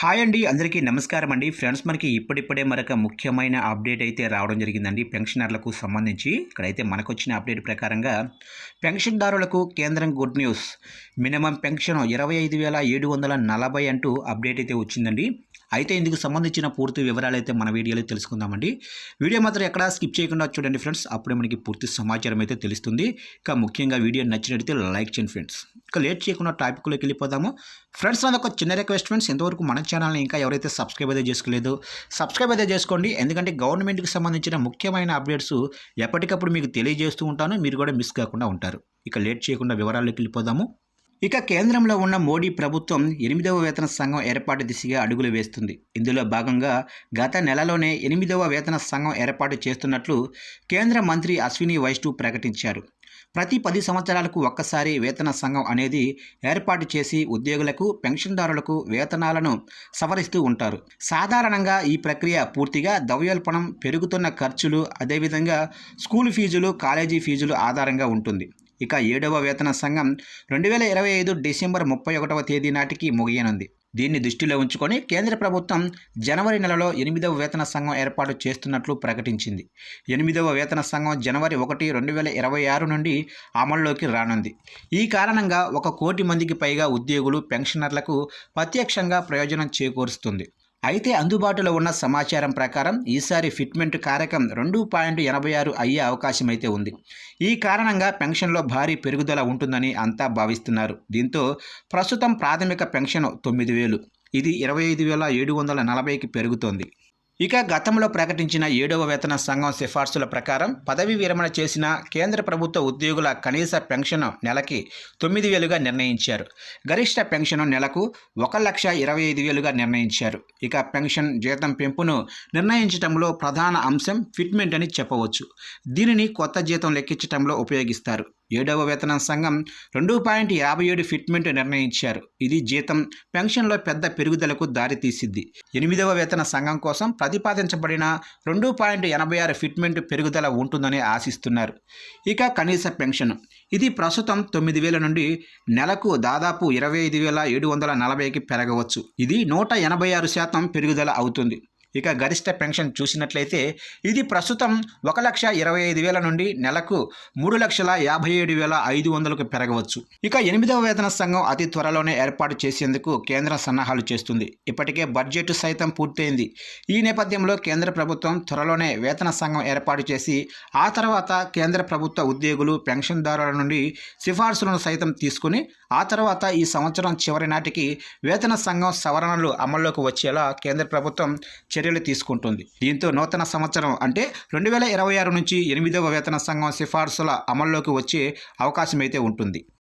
Hi అండి అందరికీ నమస్కారం అండి. ఫ్రెండ్స్ మనకి ఇప్పుడిప్పుడే మరొక ముఖ్యమైన అప్డేట్ అయితే రావడం జరిగిందండి. పెన్షనర్లకు సంబంధించి ఇక్కడైతే మనకు వచ్చిన అప్డేట్ ప్రకారంగా పెన్షన్దారులకు కేంద్రం గుడ్ న్యూస్. మినిమం పెన్షన్ ఇరవై ఐదు వేల ఏడు వందల నలభై అంటూ అప్డేట్ అయితే వచ్చిందండి. అయితే ఇందుకు సంబంధించిన పూర్తి వివరాలు అయితే మన వీడియోలో తెలుసుకుందామండి. వీడియో మాత్రం ఎక్కడ స్కిప్ చేయకుండా చూడండి ఫ్రెండ్స్. అప్పుడే మనకి పూర్తి సమాచారం అయితే తెలుస్తుంది. ఇక ముఖ్యంగా వీడియో నచ్చినట్లయితే లైక్ చేయండి ఫ్రెండ్స్. ఇక లేట్ చేయకుండా టాపిక్లోకి వెళ్ళిపోదాము. ఫ్రెండ్స్ నాది ఒక చిన్న రిక్వెస్ట్ ఫ్రెండ్స్. ఎంతవరకు మన ఛానల్ని ఇంకా ఎవరైతే సబ్స్క్రైబ్ అయితే చేసుకోలేదు సబ్స్క్రైబ్ అయితే చేసుకోండి. ఎందుకంటే గవర్నమెంట్కి సంబంధించిన ముఖ్యమైన అప్డేట్స్ ఎప్పటికప్పుడు మీకు తెలియజేస్తూ ఉంటాను. మీరు కూడా మిస్ కాకుండా ఉంటారు. ఇక లేట్ చేయకుండా వివరాల్లోకి వెళ్ళిపోదాము. ఇక కేంద్రంలో ఉన్న మోడీ ప్రభుత్వం ఎనిమిదవ వేతన సంఘం ఏర్పాటు దిశగా అడుగులు వేస్తుంది. ఇందులో భాగంగా గత నెలలోనే ఎనిమిదవ వేతన సంఘం ఏర్పాటు చేస్తున్నట్లు కేంద్ర మంత్రి అశ్విని వైష్ణవ్ ప్రకటించారు. ప్రతి పది సంవత్సరాలకు ఒక్కసారి వేతన సంఘం అనేది ఏర్పాటు చేసి ఉద్యోగులకు పెన్షన్దారులకు వేతనాలను సవరిస్తూ ఉంటారు. సాధారణంగా ఈ ప్రక్రియ పూర్తిగా ద్రవ్యోల్పణం పెరుగుతున్న ఖర్చులు అదేవిధంగా స్కూల్ ఫీజులు కాలేజీ ఫీజులు ఆధారంగా ఉంటుంది. ఇక ఏడవ వేతన సంఘం రెండు వేల ఇరవై ఐదు డిసెంబర్ ముప్పై ఒకటవ తేదీ నాటికి ముగియనుంది. దీన్ని దృష్టిలో ఉంచుకొని కేంద్ర ప్రభుత్వం జనవరి నెలలో ఎనిమిదవ వేతన సంఘం ఏర్పాటు చేస్తున్నట్లు ప్రకటించింది. ఎనిమిదవ వేతన సంఘం జనవరి ఒకటి రెండు వేల ఇరవై ఆరు నుండి అమల్లోకి రానుంది. ఈ కారణంగా ఒక కోటి మందికి పైగా ఉద్యోగులు పెన్షనర్లకు ప్రత్యక్షంగా ప్రయోజనం చేకూరుస్తుంది. అయితే అందుబాటులో ఉన్న సమాచారం ప్రకారం ఈసారి ఫిట్మెంట్ కారకం రెండు పాయింట్ ఎనభై ఆరు అయ్యే అవకాశం అయితే ఉంది. ఈ కారణంగా పెన్షన్లో భారీ పెరుగుదల ఉంటుందని అంతా భావిస్తున్నారు. దీంతో ప్రస్తుతం ప్రాథమిక పెన్షన్ తొమ్మిది వేలు ఇది ఇరవై ఐదు వేల ఏడు వందల నలభైకి పెరుగుతోంది. ఇక గతంలో ప్రకటించిన ఏడవ వేతన సంఘం సిఫార్సుల ప్రకారం పదవి విరమణ చేసిన కేంద్ర ప్రభుత్వ ఉద్యోగుల కనీస పెన్షన్ నెలకి తొమ్మిది వేలుగా నిర్ణయించారు. గరిష్ట పెన్షన్ నెలకు ఒక లక్ష ఇరవై ఐదు వేలుగా నిర్ణయించారు. ఇక పెన్షన్ జీతం పెంపును నిర్ణయించడంలో ప్రధాన అంశం ఫిట్మెంట్ అని చెప్పవచ్చు. దీనిని కొత్త జీతం లెక్కించడంలో ఉపయోగిస్తారు. ఏడవ వేతన సంఘం రెండు పాయింట్ యాభై ఏడు ఫిట్మెంట్ నిర్ణయించారు. ఇది జీతం పెన్షన్లో పెద్ద పెరుగుదలకు దారితీసింది. ఎనిమిదవ వేతన సంఘం కోసం ప్రతిపాదించబడిన రెండు పాయింట్ ఎనభై ఆరు ఫిట్మెంట్ పెరుగుదల ఉంటుందని ఆశిస్తున్నారు. ఇక కనీస పెన్షన్. ఇది ప్రస్తుతం తొమ్మిది వేల నుండి నెలకు దాదాపు ఇరవై ఐదు వేల ఏడు వందల నలభైకి పెరగవచ్చు. ఇది నూట ఎనభై ఆరు శాతం పెరుగుదల అవుతుంది. ఇక గరిష్ట పెన్షన్ చూసినట్లయితే ఇది ప్రస్తుతం ఒక లక్ష ఇరవై ఐదు వేల నుండి నెలకు మూడు లక్షల యాభై ఏడు వేల ఐదు వందలకు పెరగవచ్చు. ఇక ఎనిమిదవ వేతన సంఘం అతి త్వరలోనే ఏర్పాటు చేసేందుకు కేంద్రం సన్నాహాలు చేస్తుంది. ఇప్పటికే బడ్జెట్ సైతం పూర్తయింది. ఈ నేపథ్యంలో కేంద్ర ప్రభుత్వం త్వరలోనే వేతన సంఘం ఏర్పాటు చేసి ఆ తర్వాత కేంద్ర ప్రభుత్వ ఉద్యోగులు పెన్షన్దారుల నుండి సిఫార్సులను సైతం తీసుకుని ఆ తర్వాత ఈ సంవత్సరం చివరి నాటికి వేతన సంఘం సవరణలు అమల్లోకి వచ్చేలా కేంద్ర ప్రభుత్వం చర్యలు తీసుకుంటుంది. దీంతో నూతన సంవత్సరం అంటే రెండు వేల ఇరవై ఆరు నుంచి ఎనిమిదవ వేతన సంఘం సిఫార్సుల అమల్లోకి వచ్చే అవకాశమైతే ఉంటుంది.